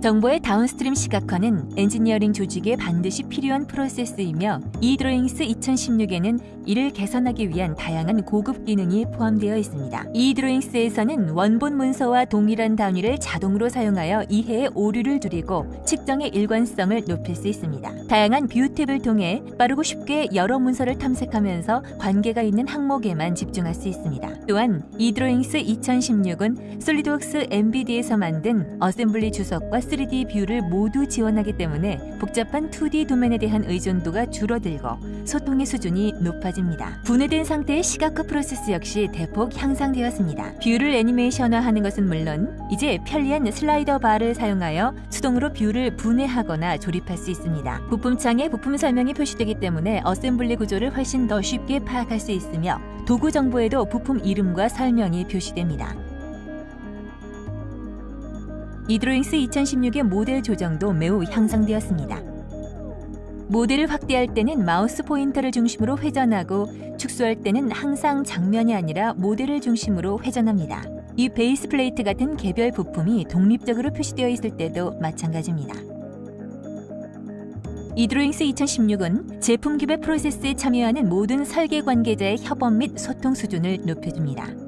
정보의 다운스트림 시각화는 엔지니어링 조직에 반드시 필요한 프로세스이며 e드로잉스 2016에는 이를 개선하기 위한 다양한 고급 기능이 포함되어 있습니다. e드로잉스에서는 원본 문서와 동일한 단위를 자동으로 사용하여 이해의 오류를 줄이고 측정의 일관성을 높일 수 있습니다. 다양한 뷰 탭을 통해 빠르고 쉽게 여러 문서를 탐색하면서 관계가 있는 항목에만 집중할 수 있습니다. 또한 e드로잉스 2016은 솔리드웍스 MBD에서 만든 어셈블리 주석과 3D 뷰를 모두 지원하기 때문에 복잡한 2D 도면에 대한 의존도가 줄어들고 소통의 수준이 높아집니다. 분해된 상태의 시각화 프로세스 역시 대폭 향상되었습니다. 뷰를 애니메이션화하는 것은 물론 이제 편리한 슬라이더 바를 사용하여 수동으로 뷰를 분해하거나 조립할 수 있습니다. 부품창에 부품 설명이 표시되기 때문에 어셈블리 구조를 훨씬 더 쉽게 파악할 수 있으며 도구 정보에도 부품 이름과 설명이 표시됩니다. 이드로잉스 2016의 모델 조정도 매우 향상되었습니다. 모델을 확대할 때는 마우스 포인터를 중심으로 회전하고 축소할 때는 항상 장면이 아니라 모델을 중심으로 회전합니다. 이 베이스 플레이트 같은 개별 부품이 독립적으로 표시되어 있을 때도 마찬가지입니다. 이드로잉스 2016은 제품 기별 프로세스에 참여하는 모든 설계 관계자의 협업 및 소통 수준을 높여줍니다.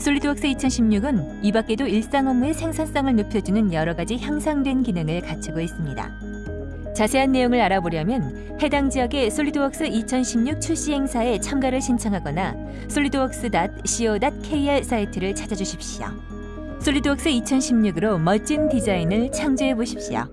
솔리드웍스 2016은 이 밖에도 일상 업무의 생산성을 높여주는 여러 가지 향상된 기능을 갖추고 있습니다. 자세한 내용을 알아보려면 해당 지역의 솔리드웍스 2016 출시 행사에 참가를 신청하거나 solidworks.co.kr 사이트를 찾아주십시오. 솔리드웍스 2016으로 멋진 디자인을 창조해 보십시오.